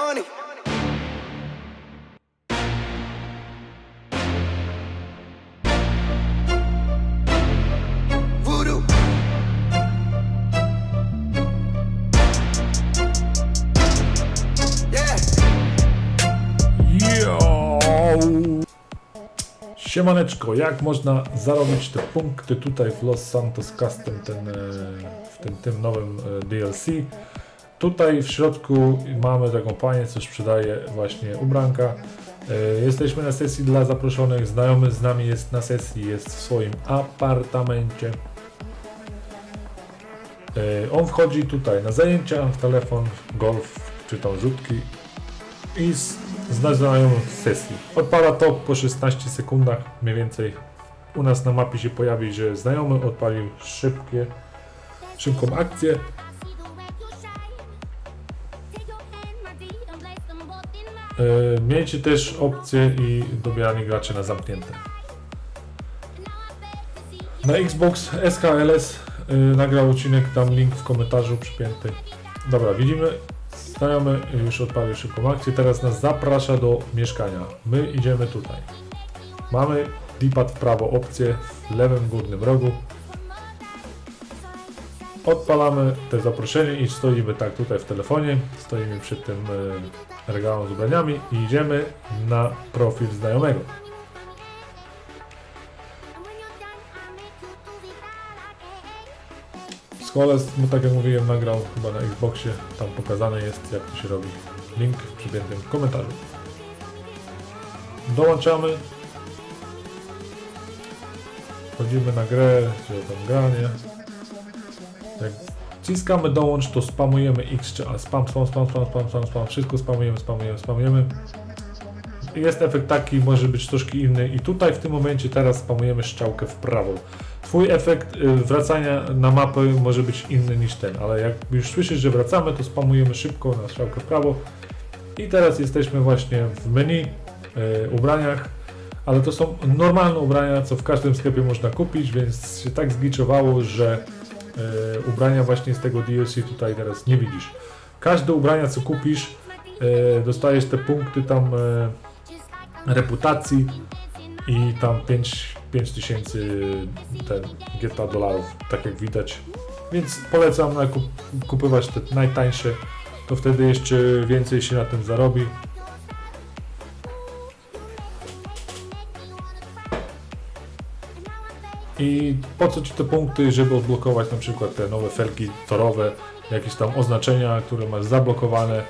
money. Siemaneczko, jak można zarobić te punkty tutaj w Los Santos Custom, ten, e, w tym, tym nowym e, DLC. Tutaj w środku mamy taką panię, co sprzedaje właśnie ubranka. E, Jesteśmy na sesji dla zaproszonych, znajomy z nami jest na sesji, jest w swoim apartamencie. E, On wchodzi tutaj na zajęcia, w telefon, golf czy tam rzutki i z, z znajomą sesji. Odpala to po 16 sekundach mniej więcej. U nas na mapie się pojawi, że znajomy odpalił szybkie, szybką akcję. Miejcie też opcję i dobieranie graczy na zamknięte. Na Xbox SKLS y, nagrał odcinek, tam link w komentarzu przypięty. Dobra, widzimy, znajomy już odpalił szybką akcję, teraz nas zaprasza do mieszkania. My idziemy tutaj. Mamy D-pad w prawo opcję w lewym górnym rogu. Odpalamy te zaproszenie i stoimy tak tutaj w telefonie, stoimy przed tym y, regałem z ubraniami i idziemy na profil znajomego. Skoles, no tak jak mówiłem, nagrał chyba na Xboxie, tam pokazane jest jak to się robi. Link w przypiętym komentarzu. Dołączamy. Wchodzimy na grę, czy tam granie. Jak wciskamy dołącz, to spamujemy X czy. Spam, spam, spam, spam, spam, spam, spam. Wszystko spamujemy, spamujemy, spamujemy. Jest efekt taki, może być troszkę inny i tutaj w tym momencie teraz spamujemy strzałkę w prawo. Twój efekt y, wracania na mapę może być inny niż ten, ale jak już słyszysz, że wracamy, to spamujemy szybko na strzałkę w prawo. I teraz jesteśmy właśnie w menu, y, ubraniach, ale to są normalne ubrania, co w każdym sklepie można kupić, więc się tak zgliczowało, że ubrania właśnie z tego DLC tutaj teraz nie widzisz. Każde ubrania, co kupisz, y, dostajesz te punkty tam y, reputacji i tam 5, 5 tysięcy ten GTA dolarów, tak jak widać. Więc polecam nakup, kupywać te najtańsze, to wtedy jeszcze więcej się na tym zarobi. I po co Ci te punkty, żeby odblokować na przykład te nowe felgi torowe, jakieś tam oznaczenia, które masz zablokowane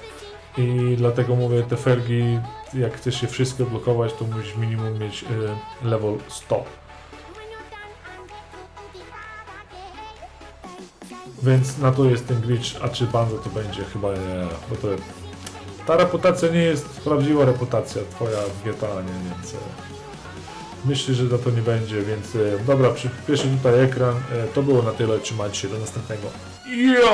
i dlatego mówię, te felgi, jak chcesz je wszystkie odblokować, to musisz minimum mieć y, level 100. Więc na to jest ten glitch, a czy banza to będzie? Chyba nie, bo to ta reputacja nie jest prawdziwa reputacja twoja w GTA, nie, więc myślę, że za to nie będzie, więc e, dobra, przyspieszę tutaj ekran, e, to było na tyle, trzymajcie się, do następnego. Yo!